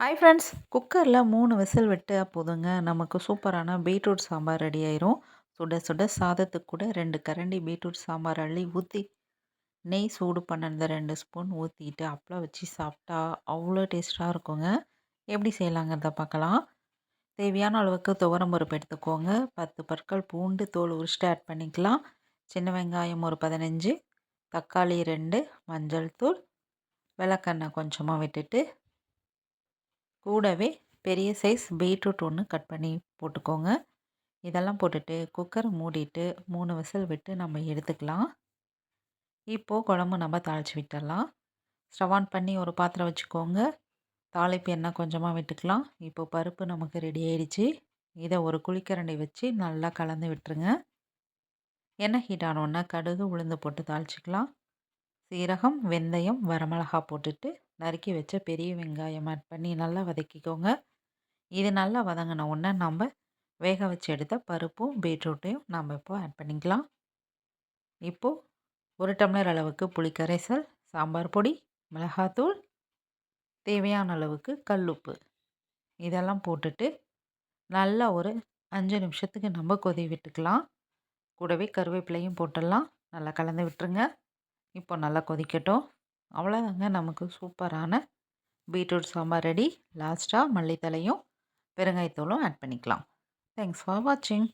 Hi friends குக்கரில் மூணு whistle விட்டு போதுங்க. நமக்கு சூப்பரான பீட்ரூட் சாம்பார் ரெடி ஆயிரும். சுட சுட சாதத்துக்கு கூட ரெண்டு கரண்டி பீட்ரூட் சாம்பார் அள்ளி ஊற்றி நெய் சூடு பண்ணிருந்த ரெண்டு ஸ்பூன் ஊற்றிட்டு அப்பளம் வச்சு சாப்பிட்டா அவ்வளோ டேஸ்ட்டாக இருக்குங்க. எப்படி செய்யலாங்கிறத பார்க்கலாம். தேவையான அளவுக்கு துவரம் பருப்பு எடுத்துக்கோங்க. பத்து பற்கள் பூண்டு தோல் உரிச்சிட்டு ஆட் பண்ணிக்கலாம். சின்ன வெங்காயம் ஒரு பதினஞ்சு தக்காளி ரெண்டு மஞ்சள் தூள் விளக்கெண்ணெய் கொஞ்சமாக விட்டுட்டு கூடவே பெரிய சைஸ் பீட்ரூட் ஒன்று கட் பண்ணி போட்டுக்கோங்க. இதெல்லாம் போட்டுட்டு குக்கர் மூடிட்டு மூணு விசில் விட்டு நம்ம எடுத்துக்கலாம். இப்போது குழம்பு நம்ம தாளித்து விட்டுடலாம் ஸ்டவ் ஆன் பண்ணி ஒரு பாத்திரம் வச்சுக்கோங்க. தாளிப்பு எண்ணெய் கொஞ்சமாக விட்டுக்கலாம். இப்போது பருப்பு நமக்கு ரெடி ஆயிடுச்சு. இதை ஒரு குளிக்கரண்டி வச்சு நல்லா கலந்து விட்டுருங்க. எண்ணெய் ஹீட் ஆனோடனே கடுகு உளுந்து போட்டு தாளிச்சிக்கலாம். சீரகம் வெந்தயம் வரமிளகா போட்டுட்டு நறுக்கி வச்ச பெரிய வெங்காயம் ஆட் பண்ணி நல்லா வதக்கிக்கோங்க. இது நல்லா வதங்கின உடனே நம்ம வேக வச்சு எடுத்த பருப்பும் பீட்ரூட்டையும் நம்ம இப்போ ஆட் பண்ணிக்கலாம். இப்போது ஒரு டம்ளர் அளவுக்கு புளிக்கரைசல் சாம்பார் பொடி மிளகாத்தூள் தேவையான அளவுக்கு கல்லுப்பு இதெல்லாம் போட்டுட்டு நல்லா ஒரு அஞ்சு நிமிஷத்துக்கு நம்ம கொதி விட்டுக்கலாம். கூடவே கருவேப்பிலையும் போட்டுடலாம். நல்லா கலந்து விட்டுருங்க. இப்போ நல்லா கொதிக்கட்டும். அவ்வளோதாங்க நமக்கு சூப்பரான பீட்ரூட் சாம்பார் ரெடி. லாஸ்ட்டாக மல்லித்தலையும் பெருங்காயத்தூளும் ஆட் பண்ணிக்கலாம். தேங்க்ஸ் ஃபார் வாட்சிங்